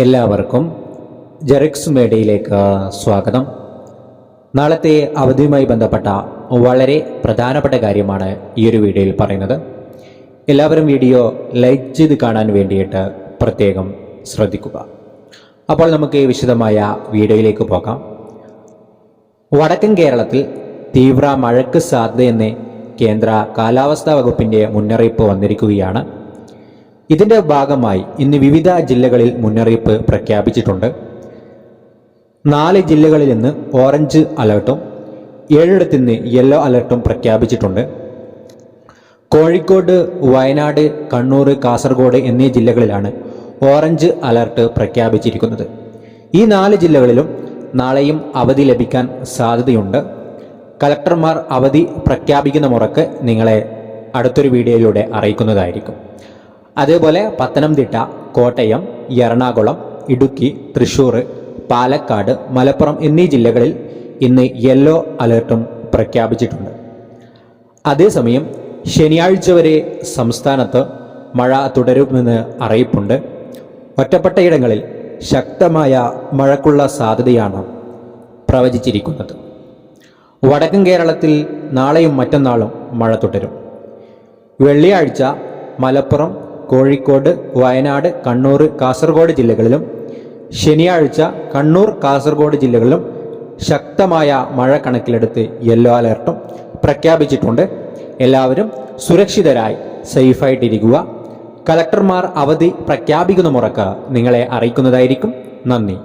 എല്ലാവർക്കും ജെറിക്സ് മേഡയിലേക്ക് സ്വാഗതം. നാളത്തെ അവധിയുമായി ബന്ധപ്പെട്ട വളരെ പ്രധാനപ്പെട്ട കാര്യമാണ് ഈ ഒരു വീഡിയോയിൽ പറയുന്നത്. എല്ലാവരും വീഡിയോ ലൈക്ക് ചെയ്ത് കാണാൻ വേണ്ടിയിട്ട് പ്രത്യേകം ശ്രദ്ധിക്കുക. അപ്പോൾ നമുക്ക് വിശദമായ വീഡിയോയിലേക്ക് പോകാം. വടക്കൻ കേരളത്തിൽ തീവ്ര മഴയ്ക്ക് സാധ്യതയെന്ന് കേന്ദ്ര കാലാവസ്ഥാ വകുപ്പിന്റെ മുന്നറിയിപ്പ് വന്നിരിക്കുകയാണ്. ഇതിന്റെ ഭാഗമായി ഇന്ന് വിവിധ ജില്ലകളിൽ മുന്നറിയിപ്പ് പ്രഖ്യാപിച്ചിട്ടുണ്ട്. നാല് ജില്ലകളിൽ നിന്ന് ഓറഞ്ച് അലർട്ടും ഏഴിടത്ത് നിന്ന് യെല്ലോ അലർട്ടും പ്രഖ്യാപിച്ചിട്ടുണ്ട്. കോഴിക്കോട് വയനാട് കണ്ണൂർ കാസർഗോഡ് എന്നീ ജില്ലകളിലാണ് ഓറഞ്ച് അലർട്ട് പ്രഖ്യാപിച്ചിരിക്കുന്നത്. ഈ നാല് ജില്ലകളിലും നാളെയും അവധി ലഭിക്കാൻ സാധ്യതയുണ്ട്. കലക്ടർമാർ അവധി പ്രഖ്യാപിക്കുന്ന മുറക്ക് നിങ്ങളെ അടുത്തൊരു വീഡിയോയിലൂടെ അറിയിക്കുന്നതായിരിക്കും. അതേപോലെ പത്തനംതിട്ട കോട്ടയം എറണാകുളം ഇടുക്കി തൃശൂർ പാലക്കാട് മലപ്പുറം എന്നീ ജില്ലകളിൽ ഇന്ന് യെല്ലോ അലേർട്ടും പ്രഖ്യാപിച്ചിട്ടുണ്ട്. അതേസമയം ശനിയാഴ്ച വരെ സംസ്ഥാനത്ത് മഴ തുടരുമെന്ന് അറിയിപ്പുണ്ട്. ഒറ്റപ്പെട്ടയിടങ്ങളിൽ ശക്തമായ മഴക്കുള്ള സാധ്യതയാണ് പ്രവചിച്ചിരിക്കുന്നത്. വടക്കൻ കേരളത്തിൽ നാളെയും മറ്റന്നാളും മഴ തുടരും. വെള്ളിയാഴ്ച മലപ്പുറം കോഴിക്കോട് വയനാട് കണ്ണൂർ കാസർഗോഡ് ജില്ലകളിലും ശനിയാഴ്ച കണ്ണൂർ കാസർഗോഡ് ജില്ലകളിലും ശക്തമായ മഴ കണക്കിലെടുത്ത് യെല്ലോ അലർട്ടും പ്രഖ്യാപിച്ചിട്ടുണ്ട്. എല്ലാവരും സുരക്ഷിതരായി സേഫായിട്ടിരിക്കുക. കലക്ടർമാർ അവധി പ്രഖ്യാപിക്കുന്ന മുറക്ക് നിങ്ങളെ അറിയിക്കുന്നതായിരിക്കും. നന്ദി.